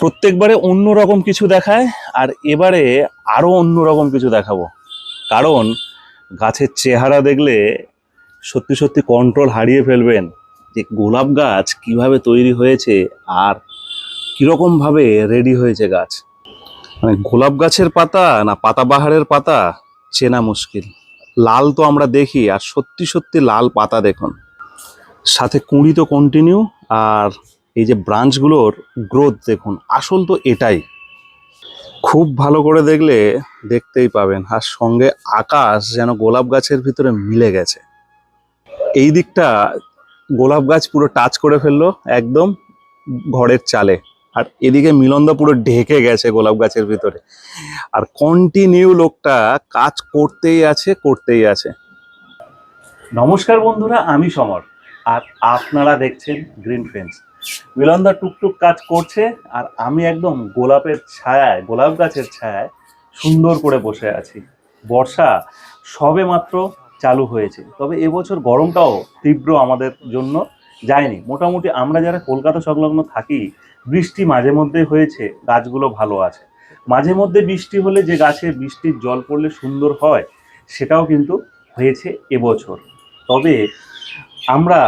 প্রত্যেকবারে অন্য রকম কিছু দেখায় আর এবারে আরও অন্য রকম কিছু দেখাবো। কারণ গাছের চেহারা দেখলে সত্যি সত্যি কন্ট্রোল হারিয়ে ফেলবেন যে গোলাপ গাছ কীভাবে তৈরি হয়েছে আর কীরকম ভাবে রেডি হয়েছে গাছ। মানে গোলাপ গাছের পাতা না পাতাবাহারের পাতা চেনা মুশকিল। লাল তো আমরা দেখি আর সত্যি সত্যি লাল পাতা দেখুন। সাথে কুঁড়ি তো কন্টিনিউ আর এই যে ব্রাঞ্চগুলোর গ্রোথ দেখুন, আসল তো এটাই। খুব ভালো করে দেখলে দেখতেই পাবেন, আর সঙ্গে আকাশ যেন গোলাপ গাছের ভিতরে মিলে গেছে। এই দিকটা গোলাপ গাছ পুরো টাচ করে ফেলল, একদম ঘরের চালে। আর এদিকে মিলনদা পুরো ঢেকে গেছে গোলাপ গাছের ভিতরে। আর কন্টিনিউ লোকটা কাজ করতেই আছে করতেই আছে। নমস্কার বন্ধুরা, আমি সমর। আর আপনারা দেখছেন গ্রিন ফ্রেন্ডস মিলনদা টুকটুক কাজ করছে আর আমি একদম গোলাপের ছায়ায়, গোলাপ গাছের ছায়ায় সুন্দর করে বসে আছি। বর্ষা সবে মাত্র চালু হয়েছে। তবে এবছর গরমটাও তীব্র আমাদের জন্য যায়নি। মোটামুটি আমরা যারা কলকাতা সংলগ্ন থাকি, বৃষ্টি মাঝে মধ্যে হয়েছে, গাছগুলো ভালো আছে। মাঝে মধ্যে বৃষ্টি হলে যে গাছে বৃষ্টির জল পড়লে সুন্দর হয়, সেটাও কিন্তু হয়েছে এবছর। তবে আমরা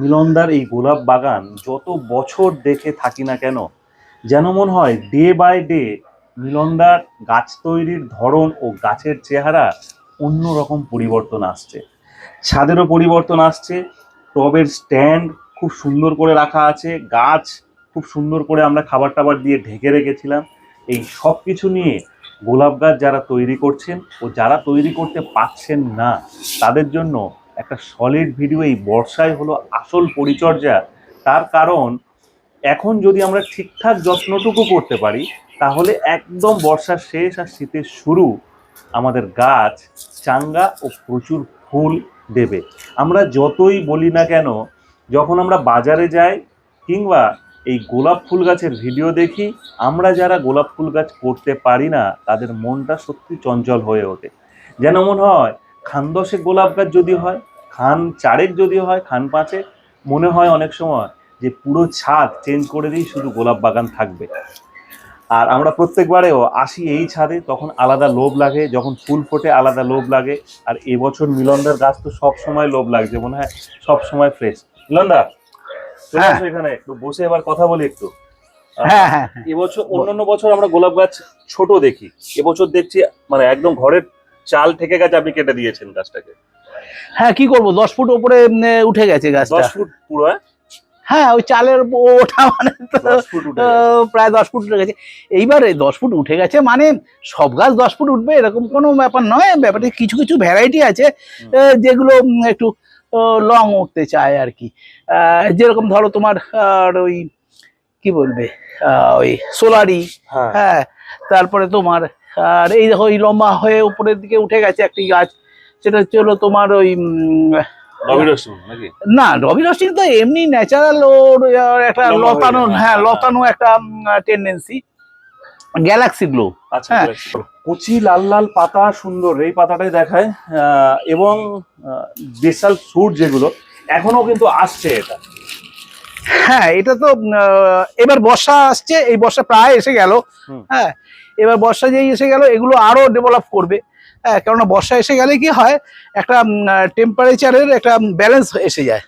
মিলনদার এই গোলাপ বাগান যত বছর দেখে থাকি না কেন, যেন মনে হয় ডে বাই ডে মিলনদার গাছ তৈরির ধরন ও গাছের চেহারা অন্যরকম পরিবর্তন আসছে। ছাদেরও পরিবর্তন আসছে, টবের স্ট্যান্ড খুব সুন্দর করে রাখা আছে, গাছ খুব সুন্দর করে আমরা খাবার টাবার দিয়ে ঢেকে রেখেছিলাম। এই সব কিছু নিয়ে গোলাপ গাছ যারা তৈরি করছেন ও যারা তৈরি করতে পারছেন না, তাদের জন্য একটা সলিড ভিডিও এই বর্ষায় হলো আসল পরিচর্যা। তার কারণ, এখন যদি আমরা ঠিকঠাক যত্নটুকু করতে পারি, তাহলে একদম বর্ষার শেষ আর শীতের শুরু আমাদের গাছ, চাঙ্গা ও প্রচুর ফুল দেবে। আমরা যতই বলি না কেন, যখন আমরা বাজারে যাই কিংবা এই গোলাপ ফুল গাছের ভিডিও দেখি, আমরা যারা গোলাপ ফুল গাছ করতে পারি না, তাদের মনটা সত্যি চঞ্চল হয়ে ওঠে। যেন মনে হয় খান দশেক গোলাপ গাছ যদি হয় খান চারেক যদি হয় খান পাঁচেক মনে হয় অনেক সময় যে পুরো ছাদ চেঞ্জ করে দিই শুধু গোলাপ বাগান থাকবে আর আমরা প্রত্যেকবারেও আসি এই ছাদে তখন আলাদা লোভ লাগে যখন ফুল ফোটে আলাদা লোভ লাগে আর এবছর মিলনদার গাছ তো সব সময় লোভ লাগছে মনে হয় সব সময় ফ্রেশ মিলনদা হ্যাঁ। এখানে একটু বসে এবার কথা বলি একটু হ্যাঁ হ্যাঁ। এবছর অন্যান্য বছর আমরা গোলাপ গাছ ছোট দেখি এবছর দেখছি মানে একদম ঘরের চাল থেকে গেছে আপনি কেটে দিয়েছেন গাছটাকে। হ্যাঁ কি করব? দশ ফুট উপরে উঠে গেছে গাছটা। দশ ফুট পুরো হ্যাঁ? হ্যাঁ ওই চালের ওঠা মানে প্রায় দশ ফুট উঠে গেছে। এইবারে দশ ফুট উঠে গেছে মানে সব গাছ দশ ফুট উঠবে এরকম কোনো ব্যাপার নয়। ব্যাপারটা কিছু কিছু ভ্যারাইটি আছে যেগুলো একটু লং উঠতে চায় আর কি। যেরকম ধরো তোমার আর ওই কি বলবে? ওই সোলারি হ্যাঁ। হ্যাঁ তারপরে তোমার আর এই দেখো এই লম্বা হয়ে উপরের দিকে উঠে গেছে একটি গাছ। সেটা হচ্ছে হলো তোমার ওই না রবি রশ্মি তো এমনি ন্যাচারাল ওর একটা লতানো হ্যাঁ। লতানো একটা টেন্ডেন্সি গ্যালাক্সি গ্লো আচ্ছা হ্যাঁ। কচি লাল লাল পাতা সুন্দর এই পাতাটাই দেখায়। এবং বিশাল ফ্রুট যেগুলো এখনও কিন্তু আসছে এটা। হ্যাঁ এটা তো এবার বর্ষা আসছে এই বর্ষা প্রায় এসে গেল। হ্যাঁ এবার বর্ষা যেই এসে গেল এগুলো আরও ডেভেলপ করবে। হ্যাঁ কেননা বর্ষা এসে গেলে কি হয় একটা টেম্পারেচারের একটা ব্যালেন্স এসে যায়।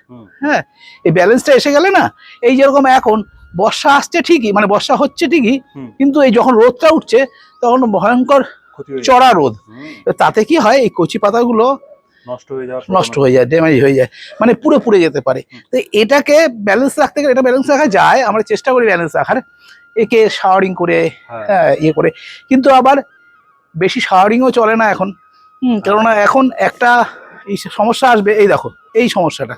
হ্যাঁ এই ব্যালেন্সটা এসে গেলে না এই যেরকম এখন বর্ষা আসছে ঠিকই মানে বর্ষা হচ্ছে ঠিকই কিন্তু এই যখন রোদটা উঠছে তখন ভয়ঙ্কর চড়া রোদ। তাতে কি হয় এই কচি পাতাগুলো নষ্ট হয়ে যাওয়ার নষ্ট হয়ে যায় ড্যামেজ হয়ে যায় মানে পুরো পুড়ে যেতে পারে। তো এটাকে ব্যালেন্স রাখতে গেলে এটা ব্যালেন্স রাখা যায় আমরা চেষ্টা করি ব্যালেন্স রাখার। একে শাওয়ারিং করে হ্যাঁ। হ্যাঁ ইয়ে করে। কিন্তু আবার বেশি শাওয়ারিংও চলে না এখন। হুম কেননা এখন একটা এই সমস্যা আসবে এই দেখো এই সমস্যাটা।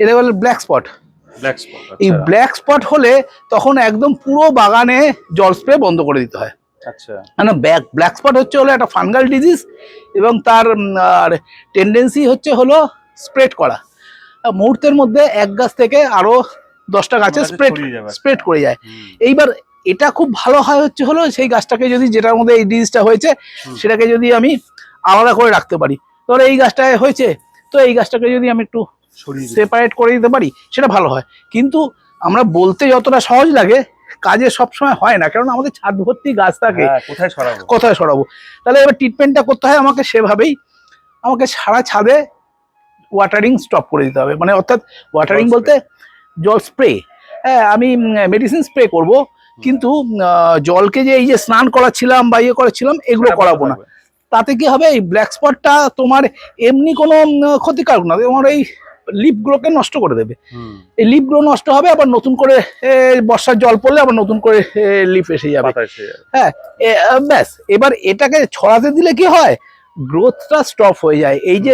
এটা বলে ব্ল্যাক স্পট ব্ল্যাক স্পট এই ব্ল্যাক স্পট হলে তখন একদম পুরো বাগানে জল স্প্রে বন্ধ করে দিতে হয়। আচ্ছা। মানে ব্যাক ব্ল্যাক স্পট হচ্ছে হলো একটা ফাঙ্গাল ডিজিজ এবং তার আর টেন্ডেন্সি হচ্ছে হলো স্প্রেড করা। মুহূর্তের মধ্যে এক গাছ থেকে আরও দশটা গাছে স্প্রেড। স্প্রেড করে যায়। এইবার এটা খুব ভালো হয় হচ্ছে হলো সেই গাছটাকে যদি যেটার মধ্যে এই ডিজিজটা হয়েছে সেটাকে যদি আমি আলাদা করে রাখতে পারি। ধরো এই গাছটায় হয়েছে তো এই গাছটাকে যদি আমি একটু সেপারেট করে দিতে পারি সেটা ভালো হয়। কিন্তু আমরা বলতে যতটা সহজ লাগে কাজে সবসময় হয় না। কারণ আমাদের ছাদ ভর্তি গাছ থাকে। হ্যাঁ, কোথায় সরাবো? কোথায় সরাবো? তাহলে এবার ট্রিটমেন্টটা করতে হয় আমাকে সেভাবেই। আমাকে সারা ছাদে ওয়াটারিং স্টপ করে দিতে হবে। মানে অর্থাৎ ওয়াটারিং বলতে জল স্প্রে হ্যাঁ আমি মেডিসিন স্প্রে করব কিন্তু জলকে যে এই যে স্নান করাচ্ছিলাম বা ইয়ে করাচ্ছিলাম এগুলো করাবো না। তাতে কি হবে? এই ব্ল্যাক স্পটটা তোমার এমনি কোনো ক্ষতিকারক না। তোমার এই লিপগুলোকে নষ্ট করে দেবে। এই লিপগুলো নষ্ট হবে আবার নতুন করে বর্ষার জল পড়লে আবার নতুন করে লিপ এসে যাবে। আহ, ব্যাস এবার এটাকে ছড়াতে দিলে কি হয়? গ্রোথটা স্টপ হয়ে যায়। এই যে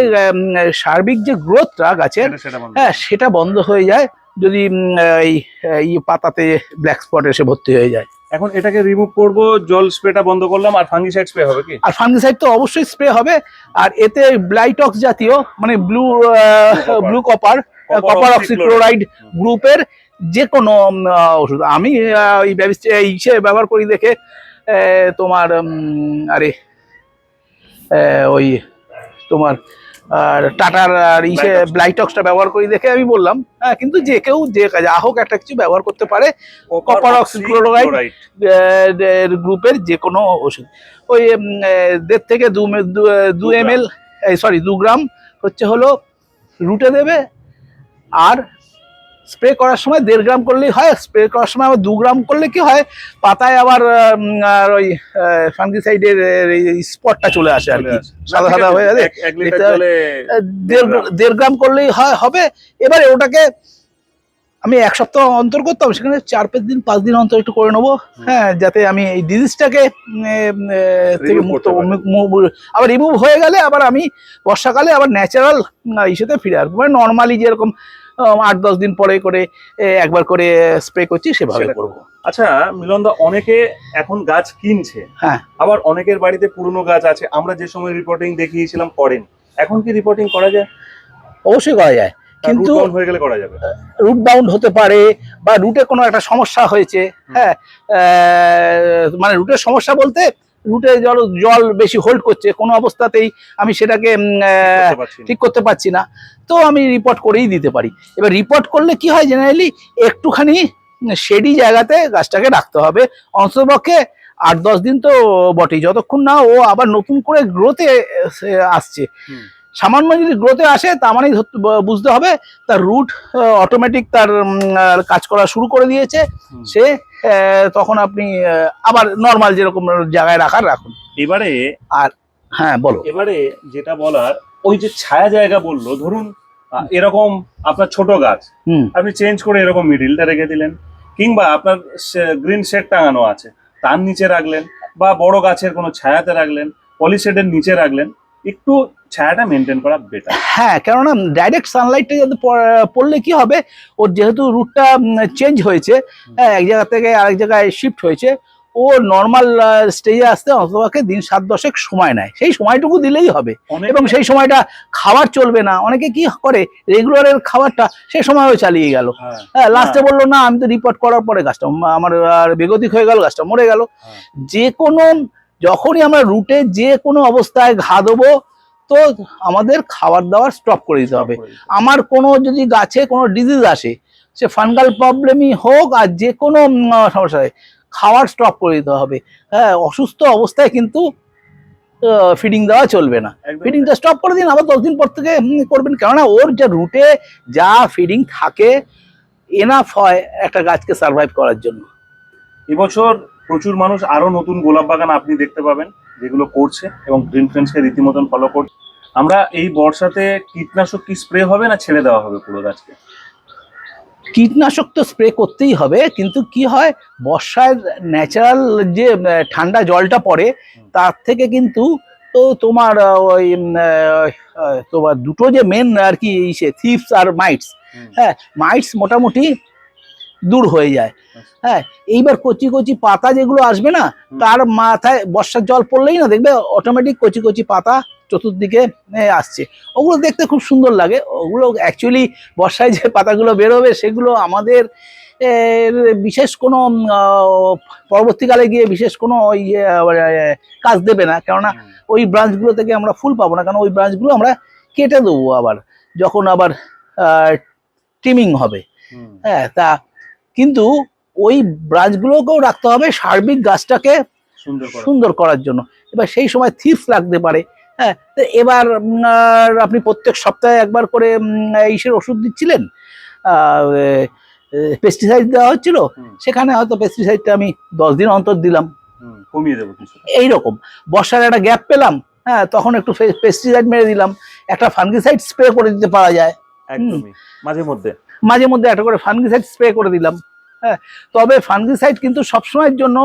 সার্বিক যে গ্রোথটা গাছের হ্যাঁ সেটা বন্ধ হয়ে যায়। যদি এই এই পাতাতে ব্ল্যাক স্পট এসে ভর্তি হয়ে যায়। এখন এটাকে রিমুভ করব জল স্প্রেটা বন্ধ করলাম আর ফাঙ্গিসাইড স্প্রে হবে কি? আর ফাঙ্গিসাইড তো অবশ্যই স্প্রে হবে আর এতে ব্লাইটক্স জাতীয় মানে blue blue copper copper. Oxychloride গ্রুপের যে কোনো ওষুধ। আমি এই ইসে ব্যবহার করি দেখে তোমার আরে ওই তোমার আর টাটার আর ইসে। ব্লাইটক্সটা ব্যবহার করি দেখে আমি বললাম হ্যাঁ কিন্তু যে কেউ যে যা হোক একটা কিছু ব্যবহার করতে পারে কপার oxychloride। গ্রুপের যে কোনো ওষুধ ওই দেড় থেকে দু দু এম এল সরি দু গ্রাম হচ্ছে হলো রুটে দেবে আর স্প্রে করার সময় দেড় গ্রাম করলেই হয় স্প্রে করার সময় আবার দু গ্রাম করলে কি হয় পাতায় আবার ওই ফাঙ্গিসাইডের স্পটটা চলে আসে আর কি। সাদা সাদা হয়ে যাবে। দেড় গ্রাম। করলেই হয় হবে। এবারে ওটাকে আমি এক সপ্তাহ অন্তর করতাম সেখানে চার পাঁচ দিন পাঁচ দিন অন্তর একটু করে নেব। হ্যাঁ যাতে আমি এই ডিজিজটাকে থেকে মুক্ত আবার রিমুভ হয়ে গেলে আবার আমি বর্ষাকালে আবার ন্যাচারাল ইসেতে ফিরে আসব। মানে নর্মালি যেরকম আট দশ দিন পরে করে একবার করে স্প্রে করছি সেভাবে করব। আচ্ছা মিলনদা অনেকে এখন গাছ কিনছে হ্যাঁ। আবার অনেকের বাড়িতে পুরনো গাছ আছে আমরা যে সময় রিপোর্টিং দেখিয়েছিলাম করেন। এখন কি রিপোর্টিং করা যায়? অবশ্যই করা যায় কিন্তু কিন্তু হয়ে গেলে করা যাবে। রুট বাউন্ড হতে পারে বা রুটে কোনো একটা সমস্যা হয়েছে হ্যাঁ মানে রুটের সমস্যা বলতে রুটে জল জল বেশি হোল্ড করছে কোনো অবস্থাতেই আমি সেটাকে। ঠিক করতে পারছি না। তো আমি রিপোর্ট করেই দিতে পারি। এবার রিপোর্ট করলে কি হয় জেনারেলি একটুখানি শেডি জায়গাতে গাছটাকে রাখতে হবে। অন্ততপক্ষে আট দশ দিন তো বটেই। যতক্ষণ না ও আবার নতুন করে গ্রোথে আসছে। সামান্য যদি গ্রোথে আসে তার মানে ধরতে- বুঝতে হবে তার রুট অটোমেটিক তার কাজ করা শুরু করে দিয়েছে। সে তখন আপনি আবার নর্মাল যেরকম জায়গায় রাখার রাখুন। এবারে আর হ্যাঁ বলো। এবারে যেটা বলার ওই যে ছায়া জায়গা বলল ধরুন এরকম আপনার ছোট গাছ আপনি চেঞ্জ করে এরকম মিডিলটা রেখে দিলেন কিংবা আপনার গ্রিন শেড টাঙানো আছে তার নিচে রাখলেন বা বড় গাছের কোনো ছায়াতে রাখলেন পলিশেডের নিচে রাখলেন একটু ছায়াটা মেনটেন করা বেটার হ্যাঁ কেননা ডাইরেক্ট সানলাইটটা যাতে পড়লে কি হবে? ওর যেহেতু রুটটা চেঞ্জ হয়েছে হ্যাঁ, এক জায়গা থেকে আরেক জায়গায় শিফট হয়েছে ও নর্মাল স্টেজে আসতে অন্ততপক্ষে দিন সাত দশেক সময় নেয়। সেই সময়টুকু দিলেই হবে। এবং সেই সময়টা খাবার চলবে না। অনেকে কি করে? রেগুলারের খাবারটা সেই সময়ও চালিয়ে গেল। হ্যাঁ, হ্যাঁ লাস্টে বলল না আমি তো রিপোর্ট করার পরে গাছটা আমার আর বেগতিক হয়ে গেল গাছটা মরে গেল। হ্যাঁ। যে কোনো যখনই আমরা রুটে যে কোনো অবস্থায় ঘা দেবো তো আমাদের খাবার দাবার স্টপ করে দিতে হবে। আমার কোনো যদি গাছে কোনো ডিজিজ আসে সে ফাঙ্গাল প্রবলেমই হোক আর যে কোনো উম, সমস্যা হয় খাওয়ার স্টপ করে দিতে হবে। হ্যাঁ অসুস্থ অবস্থায় কিন্তু ফিডিং দেওয়া চলবে না। ফিডিংটা স্টপ করে দিন আবার দশ দিন পর থেকে করবেন। কেননা ওর যা রুটে যা ফিডিং থাকে এনাফ হয় একটা গাছকে সার্ভাইভ করার জন্য। এবছর প্রচুর মানুষ আরও নতুন গোলাপ বাগান আপনি দেখতে পাবেন যেগুলো করছে এবং গ্রিন ফ্রেন্ডসকে রীতিমতন ফলো করছে। আমরা এই বর্ষাতে কীটনাশক কি স্প্রে হবে না ছেড়ে দেওয়া হবে পুরো গাছকে? কীটনাশক তো স্প্রে করতেই হবে কিন্তু কি হয় বর্ষার ন্যাচারাল যে ঠান্ডা জলটা পড়ে তার থেকে কিন্তু তো তোমার ওই তোমার দুটো যে মেন আর কি থিপস আর মাইটস হ্যাঁ মাইটস মোটামুটি দূর হয়ে যায়। হ্যাঁ এইবার কচি কচি পাতা যেগুলো আসবে না তার মাথায় বর্ষার জল পড়লেই না দেখবে অটোমেটিক কচি কচি পাতা চতুর্দিকে আসছে। ওগুলো দেখতে খুব সুন্দর লাগে। ওগুলো অ্যাকচুয়ালি বর্ষায় যে পাতাগুলো বেরোবে সেগুলো আমাদের বিশেষ কোনো পরবর্তীকালে গিয়ে বিশেষ কোনো ওই কাজ দেবে না। কেননা ওই ব্রাঞ্চগুলো থেকে আমরা ফুল পাবো না। কারণ ওই ব্রাঞ্চগুলো আমরা কেটে দেবো আবার যখন আবার ট্রিমিং হবে। হ্যাঁ তা কিন্তু ওই ব্রাঞ্চগুলোকেও রাখতে হবে সার্বিক গাছটাকে সুন্দর করার জন্য। এবার সেই সময় থিপস লাগতে পারে। হ্যাঁ তো এবার আপনি প্রত্যেক সপ্তাহে একবার করে ইসের ওষুধ দিচ্ছিলেন? পেস্টিসাইড দেওয়া হচ্ছিল। সেখানে হয়তো পেস্টিসাইডটা আমি দশ দিন অন্তর দিলাম। কমিয়ে দেবো এইরকম। বর্ষার একটা গ্যাপ পেলাম। হ্যাঁ তখন একটু পেস্টিসাইড মেরে দিলাম। একটা ফাঙ্গিসাইড স্প্রে করে দিতে পারা যায়। মাঝে মধ্যে। মাঝে মধ্যে একটা করে ফাঙ্গিসাইড স্প্রে করে দিলাম। হ্যাঁ তবে ফাঙ্গিসাইড কিন্তু সবসময়ের জন্য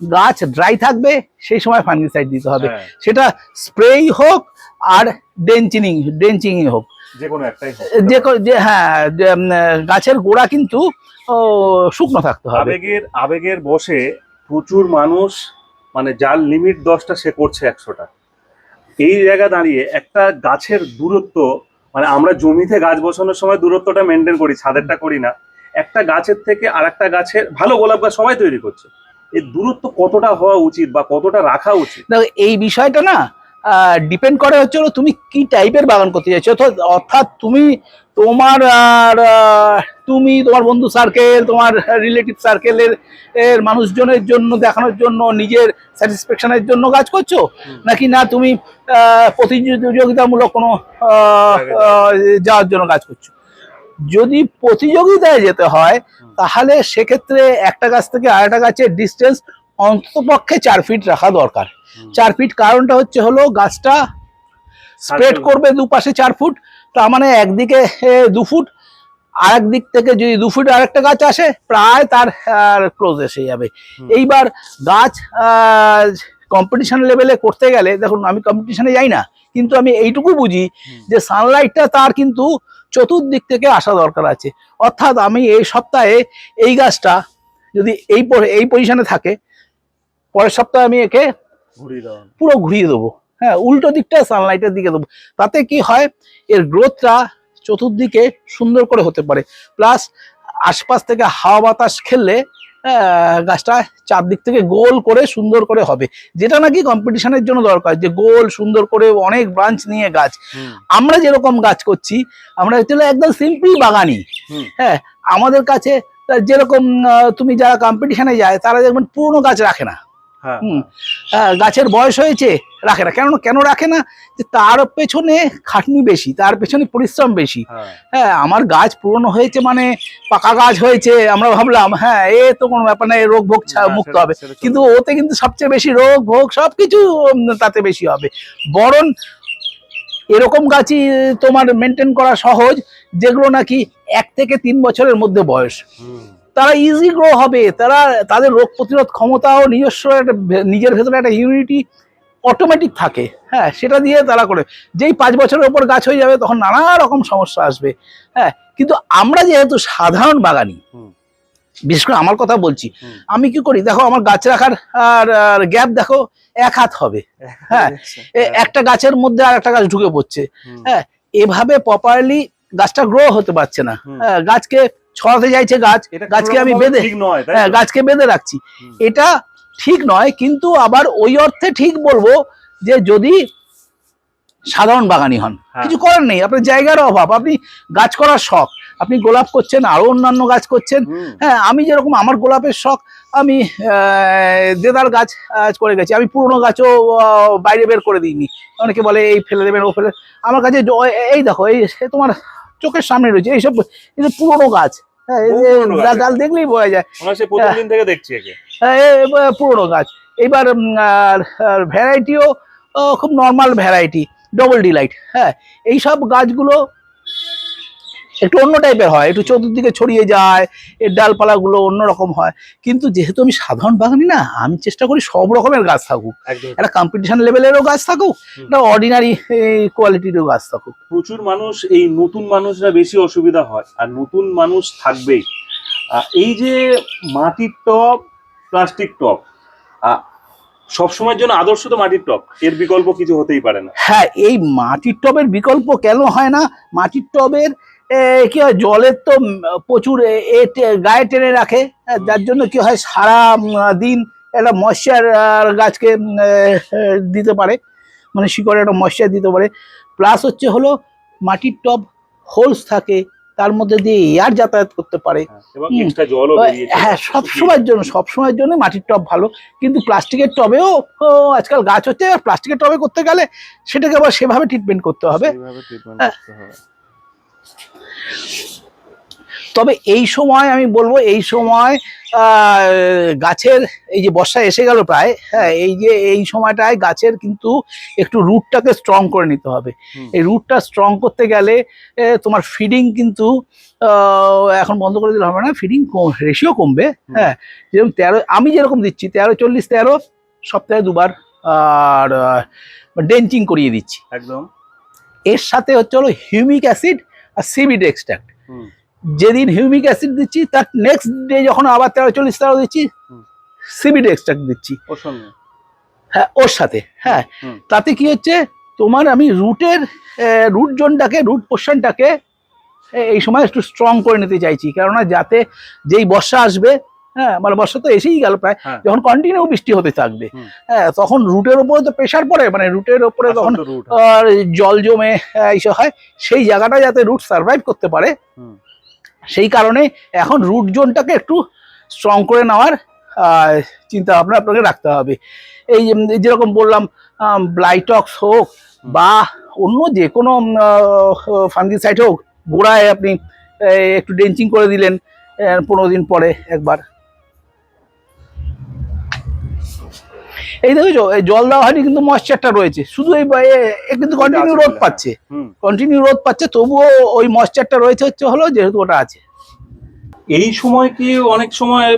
গাছ ড্রাই থাকবে সেই সময় ফাঙ্গিসাইড দিতে হবে। হ্যাঁ, সেটা স্প্রেই হোক আর ডেঞ্চিনিং ডেঞ্চিংই হোক। যে কোনো একটাই যে যে হ্যাঁ গাছের গোড়া কিন্তু শুকনো থাকতে হবে। আবেগের আবেগের বসে প্রচুর মানুষ মানে যার লিমিট দশটা সে করছে একশোটা। এই জায়গা দাঁড়িয়ে একটা গাছের দূরত্ব মানে আমরা জমিতে গাছ বসানোর সময় দূরত্বটা মেনটেন করি, ছাদেরটা করি না। একটা গাছের থেকে আর একটা গাছের ভালো গোলাপ গাছ সবাই তৈরি করছে। এই দূরত্ব কতটা হওয়া উচিত বা কতটা রাখা উচিত? এই বিষয়টা না ডিপেন্ড করে হচ্ছে তুমি কি টাইপের বাগান করতে চাইছো? অর্থাৎ তুমি তোমার তুমি তোমার বন্ধু সার্কেল তোমার রিলেটিভ সার্কেলের এর মানুষজনের জন্য দেখানোর জন্য নিজের স্যাটিসফ্যাকশনের জন্য কাজ করছ? নাকি না তুমি প্রতিযোগিতামূলক কোনো যাওয়ার জন্য কাজ করছ? যদি প্রতিযোগিতায় যেতে হয় তাহলে সেক্ষেত্রে একটা গাছ থেকে আরেকটা গাছের ডিস্টেন্স অন্ততপক্ষে চার ফিট রাখা দরকার। চার ফিট কারণটা হচ্ছে হলো গাছটা স্প্রেড করবে দুপাশে চার ফুট তার মানে একদিকে দু ফুট আর দিক থেকে যদি দু ফুট আরেকটা গাছ আসে প্রায় তার ক্লোজ এসে যাবে। এইবার গাছ কম্পিটিশন লেভেলে করতে গেলে দেখুন আমি কম্পিটিশনে যাই না কিন্তু আমি এইটুকু বুঝি যে সানলাইটটা তার কিন্তু চতুর্দিক থেকে আসা দরকার আছে। অর্থাৎ আমি এই সপ্তাহে এই গাছটা যদি এই এই পজিশনে থাকে পরের সপ্তাহে আমি একে পুরো ঘুরিয়ে দেবো। হ্যাঁ উল্টো দিকটা সানলাইটের দিকে দেবো। তাতে কি হয় এর গ্রোথটা চতুর্দিকে সুন্দর করে হতে পারে। প্লাস আশপাশ থেকে হাওয়া বাতাস খেললে গাছটা চারদিক থেকে গোল করে সুন্দর করে হবে। যেটা নাকি কম্পিটিশনের জন্য দরকার যে গোল সুন্দর করে অনেক ব্রাঞ্চ নিয়ে গাছ। আমরা যেরকম গাছ করছি আমরা হচ্ছে একদম সিম্পল বাগানি হ্যাঁ আমাদের কাছে যেরকম তুমি যারা কম্পিটিশনে যায় তারা দেখবেন পুরনো গাছ রাখে না। গাছের বয়স হয়েছে রাখে না। কেন কেন রাখে না? যে তার পেছনে খাটনি বেশি তার পেছনে পরিশ্রম বেশি। হ্যাঁ। হ্যাঁ আমার গাছ পুরনো হয়েছে মানে পাকা গাছ হয়েছে আমরা ভাবলাম হ্যাঁ এ তো কোনো ব্যাপার না রোগ ভোগ মুক্ত হবে। কিন্তু ওতে কিন্তু সবচেয়ে বেশি রোগ ভোগ সবকিছু উম, তাতে বেশি হবে। বরং এরকম গাছই তোমার মেনটেন করা সহজ যেগুলো নাকি এক থেকে তিন বছরের মধ্যে বয়স। তারা ইজি গ্রো হবে তারা তাদের রোগ প্রতিরোধ ক্ষমতাও নিজস্ব একটা নিজের ভেতরে একটা ইউনিটি অটোমেটিক থাকে। হ্যাঁ সেটা দিয়ে তারা করে। যেই পাঁচ বছরের ওপর গাছ হয়ে যাবে তখন নানা রকম সমস্যা আসবে। হ্যাঁ কিন্তু আমরা যেহেতু সাধারণ বাগানি বিশেষ করে আমার কথা বলছি আমি কি করি? দেখো আমার গাছ রাখার আর গ্যাপ দেখো এক হাত হবে। হ্যাঁ, একটা গাছের মধ্যে আর একটা গাছ ঢুকে পড়ছে। হ্যাঁ, এভাবে প্রপারলি গাছটা গ্রো হতে পারছে না। হ্যাঁ, গাছকে ছড়াতে চাইছে গাছ এটা গাছকে আমি বেঁধে নয় হ্যাঁ গাছকে বেঁধে রাখছি। এটা ঠিক নয় কিন্তু আবার ওই অর্থে ঠিক বলব যে যদি সাধারণ বাগানি হন হ্যাঁ। কিছু করার নেই আপনার জায়গার অভাব আপনি গাছ করার শখ আপনি গোলাপ করছেন আরও অন্যান্য গাছ করছেন হ্যাঁ আমি যেরকম আমার গোলাপের শখ আমি আহ, দেদার গাছ করে গেছি আমি পুরনো গাছও বাইরে বের করে দিইনি। অনেকে বলে এই ফেলে দেবেন ও ফেলে আমার কাছে এই দেখো এই সে তোমার চোখের সামনে রয়েছে। এইসব এই যে পুরোনো গাছ। হ্যাঁ গাছ। ডাল- দেখলেই বোঝা যায়। প্রথম থেকে দেখছি হ্যাঁ, পুরনো গাছ। এবার ভ্যারাইটিও খুব নর্মাল ভ্যারাইটি ডবল ডিলাইট হ্যাঁ এইসব গাছগুলো একটু অন্য টাইপের হয় একটু চতুর্দিকে ছড়িয়ে যায় এর ডালপালাগুলো অন্যরকম হয়। কিন্তু যেহেতু আমি সাধারণ বাগানি না আমি চেষ্টা করি সব রকমের গাছ থাকুক। একটা কম্পিটিশন লেভেলেরও গাছ থাকুক একটা অর্ডিনারি কোয়ালিটিরও গাছ থাকুক। প্রচুর মানুষ এই নতুন মানুষরা বেশি অসুবিধা হয় আর নতুন মানুষ থাকবেই। এই যে মাটির টব প্লাস্টিক টব সব সময়ের জন্য আদর্শ তো মাটির টব এর বিকল্প কিছু হতেই পারে না। হ্যাঁ এই মাটির টবের বিকল্প কেন হয় না? মাটির টবের কি হয় জলের তো প্রচুর এ- গায়ে টেনে রাখে। হ্যাঁ, যার জন্য কি হয় সারা দিন একটা ময়শ্চার গাছকে দিতে পারে। মানে শিকড়ে একটা ময়শ্চার দিতে পারে। প্লাস হচ্ছে হলো মাটির টব হোলস থাকে তার মধ্যে দিয়ে এয়ার যাতায়াত করতে পারে। হ্যাঁ, হ্যাঁ সব সময়ের জন্য সব সময়ের জন্য মাটির টব ভালো। কিন্তু প্লাস্টিকের টবেও আজকাল গাছ হচ্ছে প্লাস্টিকের টবে করতে গেলে সেটাকে আবার সেভাবে ট্রিটমেন্ট করতে হবে। তবে এই সময় আমি বলব এই সময় গাছের এই যে বর্ষা এসে গেল প্রায় হ্যাঁ এই যে এই সময়টায় গাছের কিন্তু একটু রুটটাকে স্ট্রং করে নিতে হবে। এই রুটটা স্ট্রং করতে গেলে তোমার ফিডিং কিন্তু এখন বন্ধ করে দিলে হবে না ফিডিং রেশিও কমবে হ্যাঁ যেরকম তেরো আমি যেরকম দিচ্ছি তেরো চল্লিশ তেরো সপ্তাহে দুবার আর ডেঞ্চিং করিয়ে দিচ্ছি। একদম। এর সাথে হচ্ছে হলো হিউমিক অ্যাসিড আর সিবিড এক্সট্রাক্ট যেদিন হিউমিক অ্যাসিড দিচ্ছি তার নেক্সট ডে যখন আবার তেরো চল্লিশ তেরো দিচ্ছি। সিবিড এক্সট্রাক্ট দিচ্ছি। হ্যাঁ ওর সাথে হ্যাঁ। তাতে কি হচ্ছে? তোমার আমি রুটের রুট জোনটাকে রুট পোর্শনটাকে এই সময় একটু স্ট্রং করে নিতে চাইছি। কেননা যাতে যেই বর্ষা আসবে হ্যাঁ মানে বর্ষা তো এসেই গেল প্রায়। হ্যাঁ। যখন কন্টিনিউ বৃষ্টি হতে থাকবে। হ্যাঁ তখন রুটের উপরে তো প্রেশার পড়ে মানে রুটের উপরে তখন আর জল জমে এইসব হয় সেই জায়গাটা যাতে রুট সার্ভাইভ করতে পারে। সেই সেই কারণে এখন রুট জোনটাকে একটু স্ট্রং করে নেওয়ার চিন্তা ভাবনা আপনাকে রাখতে হবে। এই যেরকম বললাম ব্লাইটক্স হোক বা অন্য যে কোনো ফাঙ্গিসাইড হোক গোড়ায় আপনি একটু ডেঞ্চিং করে দিলেন পনেরো দিন পরে একবার। এই দেখেছ এই জল দেওয়া হয়নি কিন্তু ময়েশ্চারটা রয়েছে। শুধু এই কিন্তু কন্টিনিউ রোদ পাচ্ছে। কন্টিনিউ রোদ পাচ্ছে তবুও ওই ময়েশ্চারটা রয়েছে হচ্ছে হলো যেহেতু ওটা আছে। এই সময় কি অনেক সময়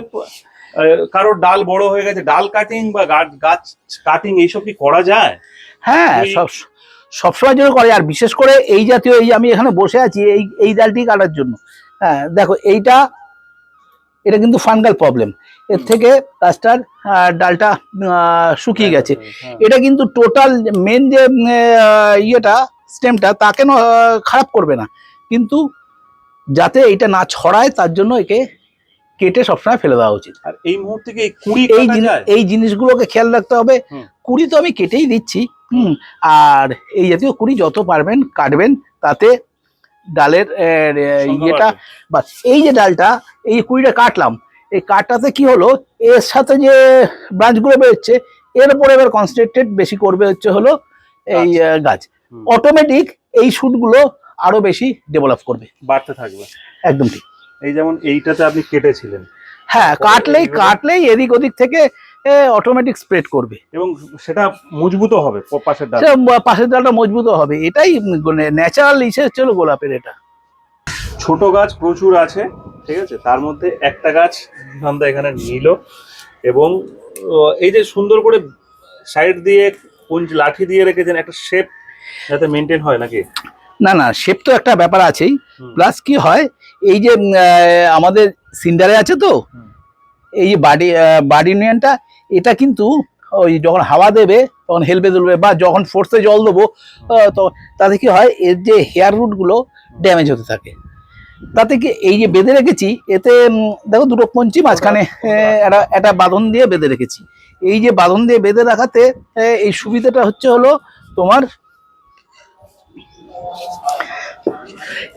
কারোর ডাল বড় হয়ে গেছে ডাল কাটিং বা গাছ কাটিং এইসব কি করা যায়? হ্যাঁ সব সবসময় জন্য করে আর বিশেষ করে এই জাতীয় এই আমি এখানে বসে আছি এই এই ডালটি কাটার জন্য। হ্যাঁ দেখো এইটা এটা কিন্তু ফাঙ্গাল প্রবলেম এর থেকে গাছটার ডালটা শুকিয়ে গেছে। হ্যাঁ। এটা কিন্তু টোটাল মেন যে ইয়েটা স্টেমটা তাকে খারাপ করবে না। কিন্তু যাতে এটা না ছড়ায় তার জন্য একে কেটে সবসময় ফেলে দেওয়া উচিত। আর এই মুহূর্তে কুড়ি এই এই জিনিসগুলোকে খেয়াল রাখতে হবে। কুড়ি তো আমি কেটেই দিচ্ছি হুম। আর এই জাতীয় কুড়ি যত পারবেন কাটবেন তাতে ডালের ইয়েটা বা এই যে ডালটা এই কুড়িটা কাটলাম এই কাটাতে কি হলো? এর সাথে যে ব্রাঞ্চগুলো বেরোচ্ছে এর উপরে এবার কনসেন্ট্রেটেড বেশি করবে হচ্ছে হলো এই গাছ। অটোমেটিক এই শুটগুলো আরও বেশি ডেভেলপ করবে। বাড়তে থাকবে। একদম ঠিক। এই যেমন এইটাতে আপনি কেটেছিলেন। হ্যাঁ কাটলেই কাটলেই এদিক ওদিক থেকে অটোমেটিক স্প্রেড করবে। এবং সেটা মজবুত হবে পাশের ডাল। পাশের ডালটা মজবুত হবে। এটাই ন্যাচারাল ইসে হচ্ছে গোলাপের এটা। ছোট গাছ প্রচুর আছে ঠিক আছে? তার মধ্যে একটা গাছ আমরা এখানে নিল এবং এই যে সুন্দর করে সাইড দিয়ে কোন লাঠি দিয়ে রেখেছেন একটা শেপ যাতে মেনটেন হয় নাকি? না না শেপ তো একটা ব্যাপার আছেই। প্লাস কি হয় এই যে আমাদের সিন্ডারে আছে তো এই যে বাডি বাডি ইউনিয়নটা এটা কিন্তু ওই যখন হাওয়া দেবে তখন হেলবে দুলবে বা যখন ফোর্সে জল দেবো তো তাতে কি হয় এর যে হেয়ার রুটগুলো ড্যামেজ হতে থাকে। তাতে কি এই যে বেঁধে রেখেছি এতে দেখো দুটো কঞ্চি মাঝখানে একটা একটা বাঁধন দিয়ে বেঁধে রেখেছি। এই যে বাঁধন দিয়ে বেঁধে রাখাতে এই সুবিধাটা হচ্ছে হলো তোমার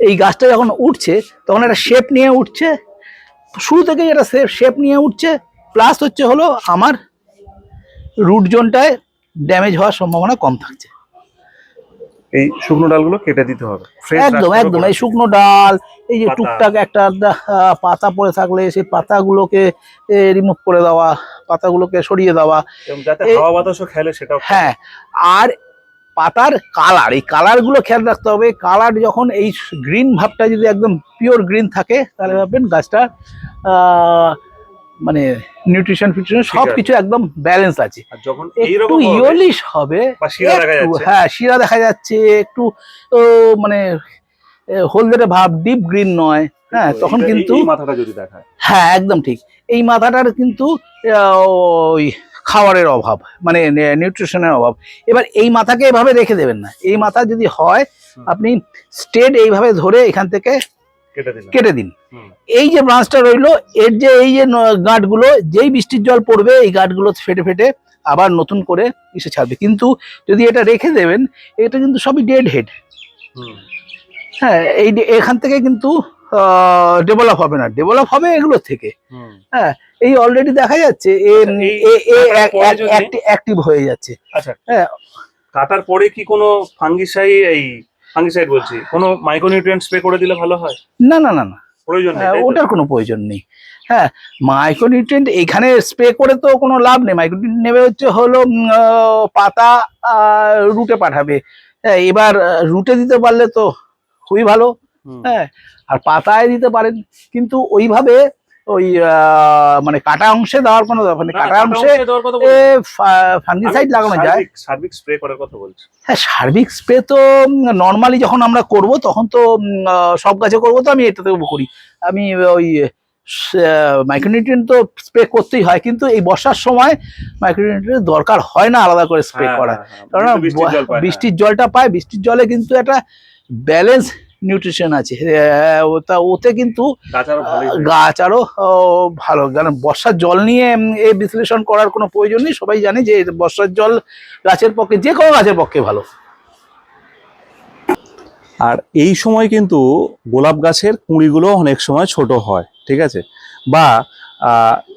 এই গাছটা যখন উঠছে তখন একটা শেপ নিয়ে উঠছে। শুরু থেকে এটা শেপ নিয়ে উঠছে। প্লাস হচ্ছে হলো আমার রুট জোনটায় ড্যামেজ হওয়ার সম্ভাবনা কম থাকছে। এই শুকনো ডালগুলো কেটে দিতে হবে। একদম একদম এই শুকনো ডাল এই যে টুকটাক একটা পাতা পড়ে থাকলে সেই পাতাগুলোকে রিমুভ করে দেওয়া পাতাগুলোকে সরিয়ে দেওয়া। এবং যাতে এই- হাওয়া বাতাসও খেলে সেটাও হ্যাঁ আর পাতার কালার এই কালারগুলো খেয়াল রাখতে হবে। কালার যখন এই গ্রিন ভাবটা যদি একদম পিওর গ্রিন থাকে তাহলে ভাববেন গাছটা আহ, মানে নিউট্রিশন ফিউট্রিশন ঠিক সব কিছু একদম ব্যালেন্স আছে। যখন একটু ইয়লিশ হবে হ্যাঁ শিরা দেখা যাচ্ছে একটু মানে হলদেটে ভাব ডিপ গ্রিন নয় হ্যাঁ তখন কিন্তু মাথাটা যদি দেখায়। হ্যাঁ একদম ঠিক। এই মাথাটার কিন্তু ওই খাবারের অভাব মানে নিউট্রিশনের অভাব। এবার এই মাথাকে এভাবে রেখে দেবেন না। এই মাথা যদি হয় আপনি স্টেট এইভাবে ধরে এখান থেকে কেটে দিন। এই যে ব্রাঞ্চটা রইল এর যে এই যে গাঁটগুলো যেই বৃষ্টির জল পড়বে এই গাঁটগুলো ফেটে ফেটে আবার নতুন করে এসে ছাড়বে। কিন্তু যদি এটা রেখে দেবেন এটা কিন্তু সবই ডেড হেড হ্যাঁ এই এখান থেকে কিন্তু ডেভেলপ হবে না। ডেভেলপ হবে এগুলো থেকে। হ্যাঁ এই অলরেডি দেখা যাচ্ছে আচ্ছা, অ্যাক্টিভ হয়ে যাচ্ছে। আচ্ছা। হ্যাঁ। কাটার পরে কি কোনো ফাঙ্গিসাই এই ফাঙ্গিসাইড বলছি। কোনো মাইক্রোনিউট্রিয়েন্ট স্প্রে করে দিলে ভালো হয়? না না না না। প্রয়োজন নেই হ্যাঁ? ওটার কোনো প্রয়োজন নেই। হ্যাঁ মাইক্রোনিউট্রিয়েন্ট এখানে স্প্রে করে তো কোনো লাভ নেই। মাইক্রোনিউট্রিয়েন্ট নেবে হচ্ছে হলো পাতা রুটে পাঠাবে। হ্যাঁ এবার রুটে দিতে পারলে তো খুবই ভালো। হ্যাঁ আর পাতায় দিতে পারেন। কিন্তু ওইভাবে ওই মানে কাটা অংশে দেওয়ার কোনো দরকার নেই। না, কাটা অংশে ফাঙ্গিসাইড লাগানো যায়। সার্বিক- স্প্রে করার কথা বলছি। হ্যাঁ সার্বিক স্প্রে তো নর্মালি যখন আমরা করব তখন তো সব গাছে করব তো আমি এটাতে করি। আমি ওই মাইক্রোনিউট্রিয়েন্ট তো স্প্রে করতেই হয় কিন্তু এই বর্ষার সময় মাইক্রোনিউট্রিয়েন্ট দরকার হয় না আলাদা করে স্প্রে হ্যাঁ, করা। হ্যাঁ, হ্যাঁ। কারণ বৃষ্টির জলটা পায় বৃষ্টির জলে কিন্তু একটা ব্যালেন্স নিউট্রিশন আছে। ওটা ওতে কিন্তু। গাছ আরও ভালোই আহ। গাছ আরও আহ, ভালো। কারণ বর্ষার জল নিয়ে এই বিশ্লেষণ করার কোনো প্রয়োজন নেই। সবাই জানে যে বর্ষার জল গাছের পক্ষে যে কোনো গাছের পক্ষে ভালো। আর এই সময় কিন্তু গোলাপ গাছের কুঁড়িগুলো অনেক সময় ছোট হয় ঠিক আছে? বা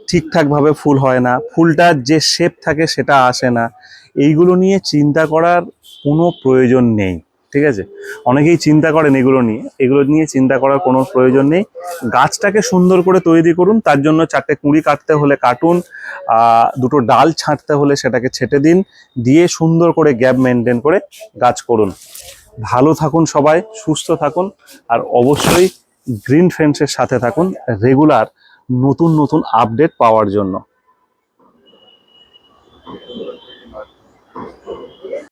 ঠিকঠাকভাবে ফুল হয় না ফুলটার যে শেপ থাকে সেটা আসে না। এইগুলো নিয়ে চিন্তা করার কোনো প্রয়োজন নেই। ঠিক আছে? অনেকেই চিন্তা করেন এগুলো নিয়ে। এগুলো নিয়ে চিন্তা করার কোনো প্রয়োজন নেই। গাছটাকে সুন্দর করে তৈরি করুন। তার জন্য চারটে কুঁড়ি কাটতে হলে কাটুন। দুটো ডাল ছাঁটতে হলে সেটাকে ছেটে দিন। দিয়ে সুন্দর করে গ্যাপ মেনটেন করে গাছ করুন। ভালো থাকুন সবাই, সুস্থ থাকুন। আর অবশ্যই গ্রিন ফ্রেন্ডসের সাথে থাকুন রেগুলার নতুন নতুন আপডেট পাওয়ার জন্য।